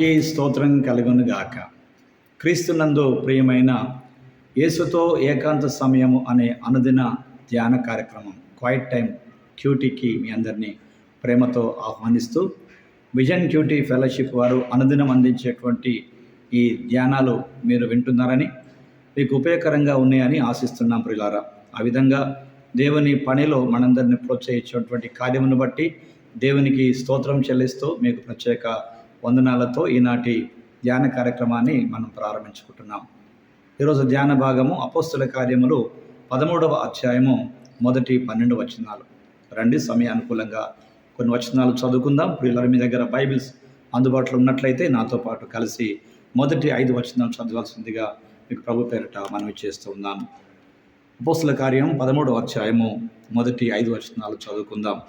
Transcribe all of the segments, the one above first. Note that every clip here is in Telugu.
దేవునికి స్తోత్రం కలుగునుగాక క్రీస్తునందు ప్రియమైన యేసుతో ఏకాంత సమయము అనే అనుదిన ధ్యాన కార్యక్రమం క్వైట్ టైం క్యూటీకి మీ అందరినీ ప్రేమతో ఆహ్వానిస్తూ విజన్ క్యూటీ ఫెలోషిప్ వారు అనుదినం అందించేటువంటి ఈ ధ్యానాలు మీరు వింటున్నారని మీకు ఉపయోగకరంగా ఉన్నాయని ఆశిస్తున్నాం ప్రియులారా. ఆ విధంగా దేవుని పనిలో మనందరిని ప్రోత్సహించేటువంటి కార్యమును బట్టి దేవునికి స్తోత్రం చెల్లిస్తూ మీకు ప్రత్యేక వందనాలతో ఈనాటి ధ్యాన కార్యక్రమాన్ని మనం ప్రారంభించుకుంటున్నాం. ఈరోజు ధ్యాన భాగము అపోస్తుల కార్యములు పదమూడవ అధ్యాయము మొదటి పన్నెండు వచనాలు. రండి సమయానుకూలంగా కొన్ని వచనాలు చదువుకుందాం. పిల్లల మీ దగ్గర బైబిల్స్ అందుబాటులో ఉన్నట్లయితే నాతో పాటు కలిసి మొదటి ఐదు వచనాలు చదవాల్సిందిగా మీకు ప్రభు పేరిట మనవి చేస్తూ ఉన్నాను. అపోస్తుల కార్యం పదమూడవ అధ్యాయము మొదటి ఐదు వచనాలు చదువుకుందాం.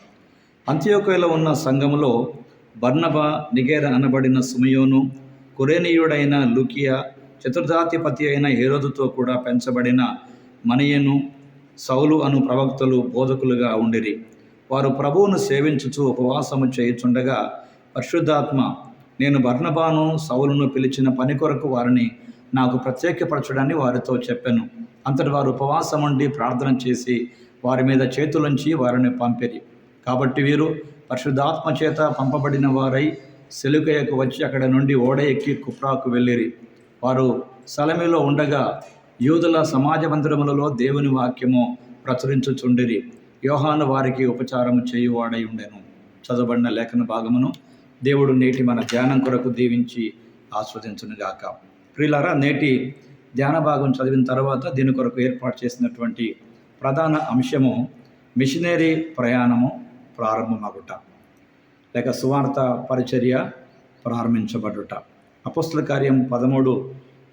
అంత్యోకయలో ఉన్న సంఘములో బర్నబ నిగేర అనబడిన సుమయోను కురేనీయుడైన లుకియా చతుర్థాధిపతి అయిన హేరోదుతో కూడా పెంచబడిన మనయను సౌలు అను ప్రవక్తలు బోధకులుగా ఉండిరి. వారు ప్రభువును సేవించుచు ఉపవాసము చేయుచుండగా పరిశుద్ధాత్మ నేను బర్ణబాను సౌలును పిలిచిన పని కొరకు వారిని నాకు ప్రత్యేకపరచడాన్ని వారితో చెప్పాను. అంతటి వారు ఉపవాసం ఉండి ప్రార్థన చేసి వారి మీద చేతులుంచి వారిని పంపిరి. కాబట్టి వీరు పరిశుద్ధాత్మ చేత పంపబడిన వారై సెలుకయ్యకు వచ్చి అక్కడ నుండి ఓడ ఎక్కి కుప్రాకు వెళ్ళిరి. వారు సలమిలో ఉండగా యూదుల సమాజ మందిరములలో దేవుని వాక్యము ప్రచురించుచుండిరి. యోహాను వారికి ఉపచారము చేయువాడై ఉండెను. చదవబడిన లేఖన భాగమును దేవుడు నేటి మన ధ్యానం కొరకు దీవించి ఆస్వాదించునుగాక. ప్రియులారా నేటి ధ్యాన భాగం చదివిన తర్వాత దీని కొరకు ఏర్పాటు చేసినటువంటి ప్రధాన అంశము మిషనరీ ప్రయాణము. ప్రారంభమగుట. లేక సువార్త పరిచర్య ప్రారంభించబడుట. అపస్తుల కార్యం పదమూడు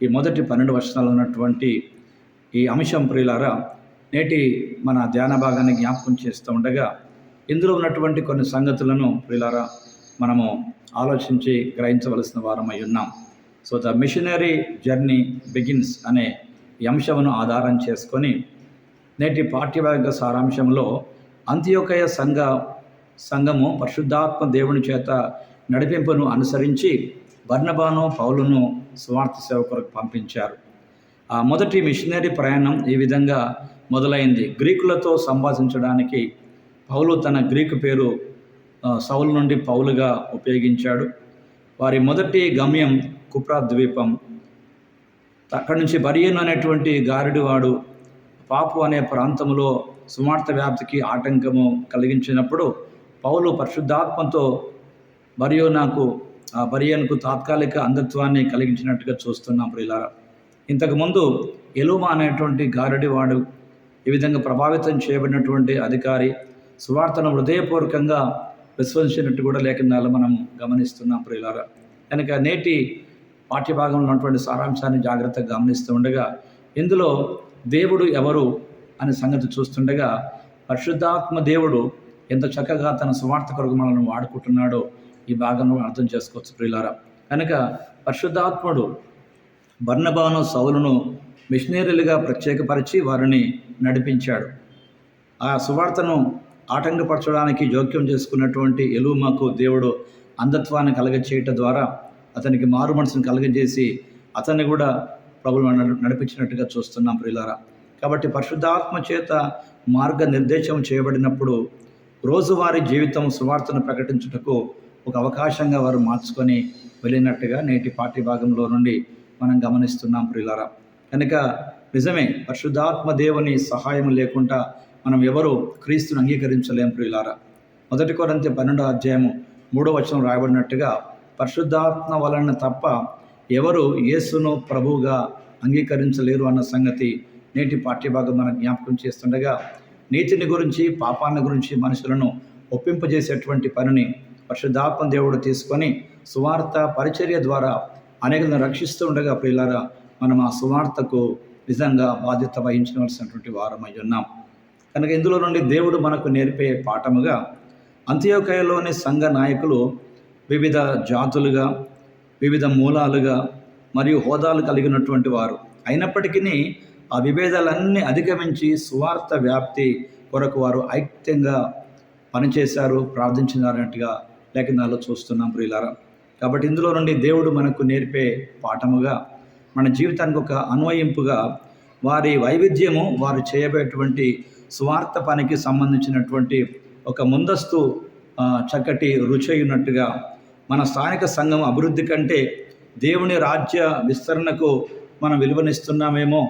ఈ మొదటి పన్నెండు వర్షాలు ఉన్నటువంటి ఈ అంశం ప్రియులారా నేటి మన ధ్యాన భాగాన్ని జ్ఞాపకం చేస్తూ ఉండగా ఇందులో ఉన్నటువంటి కొన్ని సంగతులను ప్రియులారా మనము ఆలోచించి గ్రహించవలసిన వారమై ఉన్నాం. So the missionary journey begins అనే ఈ అంశమును ఆధారం చేసుకొని నేటి పాఠ్యభాగ సారాంశంలో అంత్యోకయ సంఘ సంఘము పరిశుద్ధాత్మ దేవుని చేత నడిపింపును అనుసరించి బర్ణబాను పౌలును స్వార్థ సేవ కొరకు పంపించారు. ఆ మొదటి మిషనరీ ప్రయాణం ఈ విధంగా మొదలైంది. గ్రీకులతో సంభాషించడానికి పౌలు తన గ్రీకు పేరు సౌలు నుండి పౌలుగా ఉపయోగించాడు. వారి మొదటి గమ్యం కుప్రా ద్వీపం. అక్కడి నుంచి బరియన్ అనేటువంటి గారిడివాడు పాపు అనే ప్రాంతంలో సుమార్త వ్యాప్తికి ఆటంకము కలిగించినప్పుడు పౌలు పరిశుద్ధాత్మతో నాకు ఆ బరియన్కు తాత్కాలిక అంధత్వాన్ని కలిగించినట్టుగా చూస్తున్నాం ప్రియులారా. ఇంతకుముందు ఎలుమా అనేటువంటి గారడివాడు ఈ విధంగా ప్రభావితం చేయబడినటువంటి అధికారి సువార్తను హృదయపూర్వకంగా విశ్వసించినట్టు కూడా లేఖనాలు మనం గమనిస్తున్నాం ప్రియులారా. కనుక నేటి పాఠ్యభాగంలో ఉన్నటువంటి సారాంశాన్ని జాగ్రత్తగా గమనిస్తూ ఉండగా ఇందులో దేవుడు ఎవరు అనే సంగతి చూస్తుండగా పరిశుద్ధాత్మ దేవుడు ఎంత చక్కగా తన సువార్త కొరకు మనల్ని వాడుకుంటున్నాడో ఈ భాగంలో అర్థం చేసుకోవచ్చు ప్రియులారా. కనుక పరిశుద్ధాత్ముడు బర్ణబాను సౌలును మిషనరీలుగా ప్రత్యేకపరిచి వారిని నడిపించాడు. ఆ సువార్తను ఆటంకపరచడానికి జోక్యం చేసుకున్నటువంటి ఎలుమకు దేవుడు అంధత్వాన్ని కలగచేయటం ద్వారా అతనికి మారు మనసును కలగజేసి అతన్ని కూడా ప్రభులు నడిపించినట్టుగా చూస్తున్నాం ప్రియులారా. కాబట్టి పరిశుద్ధాత్మ చేత మార్గ నిర్దేశం చేయబడినప్పుడు రోజువారీ జీవితం సువార్తను ప్రకటించుటకు ఒక అవకాశంగా వారు మార్చుకొని వెళ్ళినట్టుగా నేటి పాఠ్య భాగంలో నుండి మనం గమనిస్తున్నాం ప్రియులారా. కనుక నిజమే పరిశుద్ధాత్మ దేవుని సహాయం లేకుండా మనం ఎవరు క్రీస్తుని అంగీకరించలేం ప్రియులారా. మొదటి కొరంతి పన్నెండో అధ్యాయము మూడో వచనం రాయబడినట్టుగా పరిశుద్ధాత్మ వలన తప్ప ఎవరు యేసును ప్రభువుగా అంగీకరించలేరు అన్న సంగతి నేటి పాఠ్యభాగం మనం జ్ఞాపకం చేస్తుండగా నీతిని గురించి పాపాన్ని గురించి మనుషులను ఒప్పింపజేసేటువంటి పనిని పరిశుద్ధాత్మ దేవుడు తీసుకొని సువార్త పరిచర్య ద్వారా అనేకలను రక్షిస్తూ ఉండగా ప్రియులారా మనం ఆ సువార్తకు నిజంగా బాధ్యత వహించవలసినటువంటి వారమై ఉన్నాం. కనుక ఇందులో నుండి దేవుడు మనకు నేర్పే పాఠముగా అంత్యోకయలోని సంఘ నాయకులు వివిధ జాతులుగా వివిధ మూలాలుగా మరియు హోదాలు కలిగినటువంటి వారు అయినప్పటికీ ఆ విభేదాలన్నీ అధిగమించి సువార్త వ్యాప్తి కొరకు వారు ఐక్యంగా పనిచేశారు ప్రార్థించినారన్నట్టుగా లేఖనాల్లో చూస్తున్నాం ప్రియులారా. కాబట్టి ఇందులో నుండి దేవుడు మనకు నేర్పే పాఠముగా మన జీవితానికి ఒక అన్వయింపుగా వారి వైవిధ్యము వారు చేయబోయేటువంటి స్వార్థ పనికి సంబంధించినటువంటి ఒక ముందస్తు చక్కటి రుచి అయినట్టుగా మన స్థానిక సంఘం అభివృద్ధి కంటే దేవుని రాజ్య విస్తరణకు మనం విలువనిస్తున్నామేమో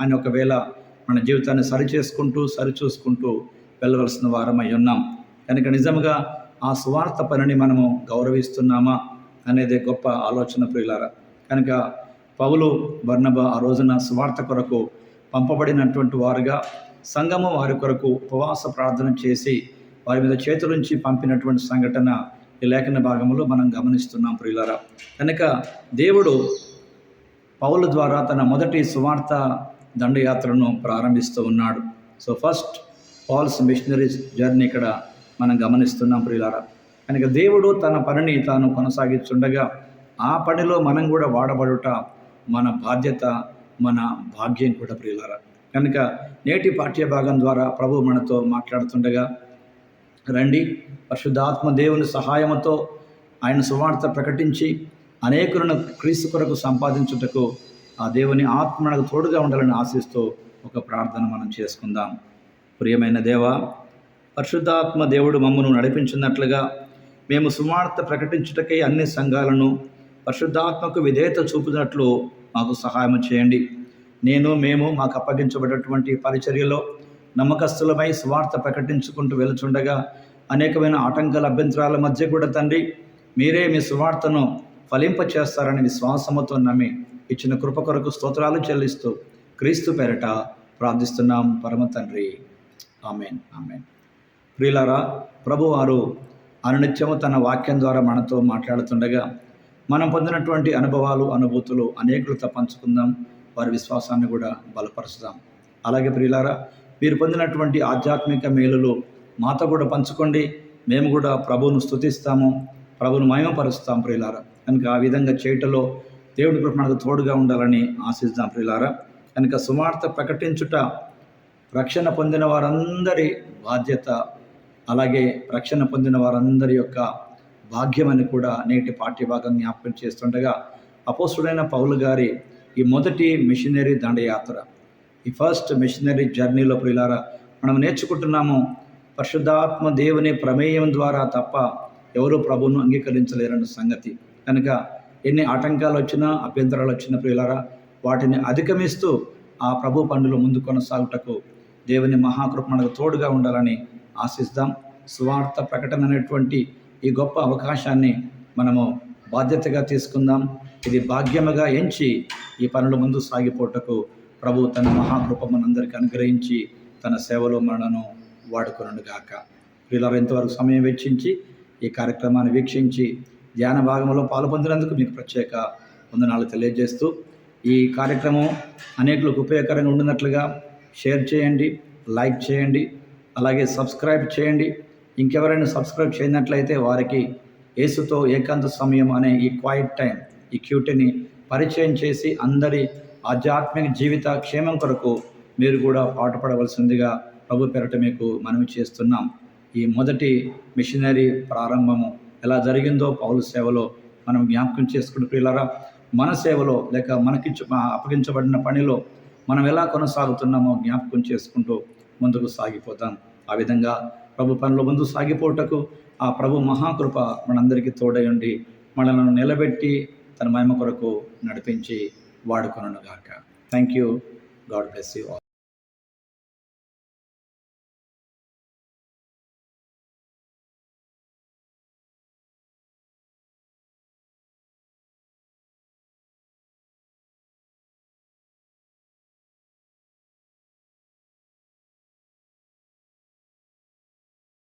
అని ఒకవేళ మన జీవితాన్ని సరిచేసుకుంటూ సరిచూసుకుంటూ వెళ్ళవలసిన వారమై ఉన్నాం. కనుక నిజంగా ఆ స్వార్థ పనిని మనము గౌరవిస్తున్నామా అనేది గొప్ప ఆలోచన ప్రియులారా. కనుక పౌలు బర్ణబ ఆ రోజున స్వార్థ కొరకు పంపబడినటువంటి వారుగా సంఘము వారి కొరకు ఉపవాస ప్రార్థన చేసి వారి మీద చేతులుంచి పంపినటువంటి సంఘటన ఈ లేఖన భాగంలో మనం గమనిస్తున్నాం ప్రియులారా. కనుక దేవుడు పౌల ద్వారా తన మొదటి సువార్త దండయాత్రను ప్రారంభిస్తూ ఉన్నాడు. So first Paul's missionaries journey ఇక్కడ మనం గమనిస్తున్నాం ప్రియులారా. కనుక దేవుడు తన పనిని తాను కొనసాగిస్తుండగా ఆ పనిలో మనం కూడా వాడబడుట మన బాధ్యత మన భాగ్యం కూడా ప్రియులారా. కనుక నేటి పాఠ్య భాగం ద్వారా ప్రభు మనతో మాట్లాడుతుండగా రండి పరిశుద్ధాత్మ దేవుని సహాయముతో ఆయన సువార్త ప్రకటించి అనేకులను క్రీస్తు కొరకు సంపాదించుటకు ఆ దేవుని ఆత్మ మనకు తోడుగా ఉండాలని ఆశిస్తూ ఒక ప్రార్థన మనం చేసుకుందాం. ప్రియమైన దేవ పరిశుద్ధాత్మ దేవుడు మమ్మను నడిపించినట్లుగా మేము సువార్త ప్రకటించుటకై అన్ని సంఘాలను పరిశుద్ధాత్మకు విధేయత చూపునట్లు మాకు సహాయం చేయండి. నేను మేము మాకు అప్పగించబడినటువంటి పరిచర్యలో నమ్మకస్తులమై సువార్త ప్రకటించుకుంటూ వెళుచుండగా అనేకమైన ఆటంకాల అభ్యంతరాల మధ్య కూడా తండ్రి మీరే మీ సువార్తను ఫలింప చేస్తారని విశ్వాసముతో నమ్మి ఇచ్చిన కృప కొరకు స్తోత్రాలు చెల్లిస్తూ క్రీస్తు పేరట ప్రార్థిస్తున్నాం పరమ తండ్రి. Amen amen. ప్రియులారా ప్రభువారు అనునిత్యము తన వాక్యం ద్వారా మనతో మాట్లాడుతుండగా మనం పొందినటువంటి అనుభవాలు అనుభూతులు అనేకులతో పంచుకుందాం. వారి విశ్వాసాన్ని కూడా బలపరుచుదాం అలాగే ప్రియులారా మీరు పొందినటువంటి ఆధ్యాత్మిక మేలులు మాతో కూడా పంచుకోండి. మేము కూడా ప్రభువును స్థుతిస్తాము ప్రభును మయమపరుస్తాం ప్రియులారా. కనుక ఆ విధంగా చేయటలో దేవుడి కృప మనకు తోడుగా ఉండాలని ఆశిస్తాం ప్రియులారా. కనుక సువార్త ప్రకటించుట రక్షణ పొందిన వారందరి బాధ్యత అలాగే రక్షణ పొందిన వారందరి యొక్క భాగ్యమని కూడా నేటి పాఠ్యభాగం జ్ఞాపకం చేస్తుండగా అపోసుడైన పౌలు గారి ఈ మొదటి మిషనరీ దండయాత్ర ఈ ఫస్ట్ మిషనరీ జర్నీలో ప్రియులారా మనం నేర్చుకుంటున్నాము పరిశుద్ధాత్మ దేవుని ప్రమేయం ద్వారా తప్ప ఎవరు ప్రభువును అంగీకరించలేరన్న సంగతి. కనుక ఎన్ని ఆటంకాలు వచ్చినా అభ్యంతరాలు వచ్చిన ప్రియులారా వాటిని అధిగమిస్తూ ఆ ప్రభు పనులు ముందు కొనసాగుటకు దేవుని మహాకృపణకు తోడుగా ఉండాలని ఆశిస్తాం. స్వార్థ ప్రకటన అనేటువంటి ఈ గొప్ప అవకాశాన్ని మనము బాధ్యతగా తీసుకుందాం. ఇది భాగ్యముగా ఎంచి ఈ పనులు ముందు సాగిపోటకు ప్రభు తన మహాకృప మనందరికీ అనుగ్రహించి తన సేవలో మనను వాడుకొనుగాక. వీళ్ళ ఎంతవరకు సమయం వెచ్చించి ఈ కార్యక్రమాన్ని వీక్షించి ధ్యాన భాగంలో పాల్పొందినందుకు మీకు ప్రత్యేక వందనాలు తెలియజేస్తూ ఈ కార్యక్రమం అనేకులకు ఉపయోగకరంగా ఉండినట్లుగా షేర్ చేయండి లైక్ చేయండి అలాగే సబ్స్క్రైబ్ చేయండి. ఇంకెవరైనా సబ్స్క్రైబ్ చేయనట్లయితే వారికి యేసుతో ఏకాంత సమయం అనే ఈ క్వైట్ టైం ఈ క్యూటీని పరిచయం చేసి అందరి ఆధ్యాత్మిక జీవిత క్షేమం కొరకు మీరు కూడా పాటుపడవలసిందిగా ప్రభు పెరట మీకు మనవి చేస్తున్నాం. ఈ మొదటి మిషనరీ ప్రారంభము ఎలా జరిగిందో పౌలు సేవలో మనం జ్ఞాపకం చేసుకుని ప్రియులారా మన సేవలో లేక మనకిచ్చు అప్పగించబడిన పనిలో మనం ఎలా కొనసాగుతున్నామో జ్ఞాపకం చేసుకుంటూ ముందుకు సాగిపోతాం. ఆ విధంగా ప్రభు పనిలో ముందు సాగిపోటకు ఆ ప్రభు మహాకృప మనందరికీ తోడై ఉండి మనలను నిలబెట్టి తన మహిమ కొరకు నడిపించి వాడుకొనను గాక thank you God bless you all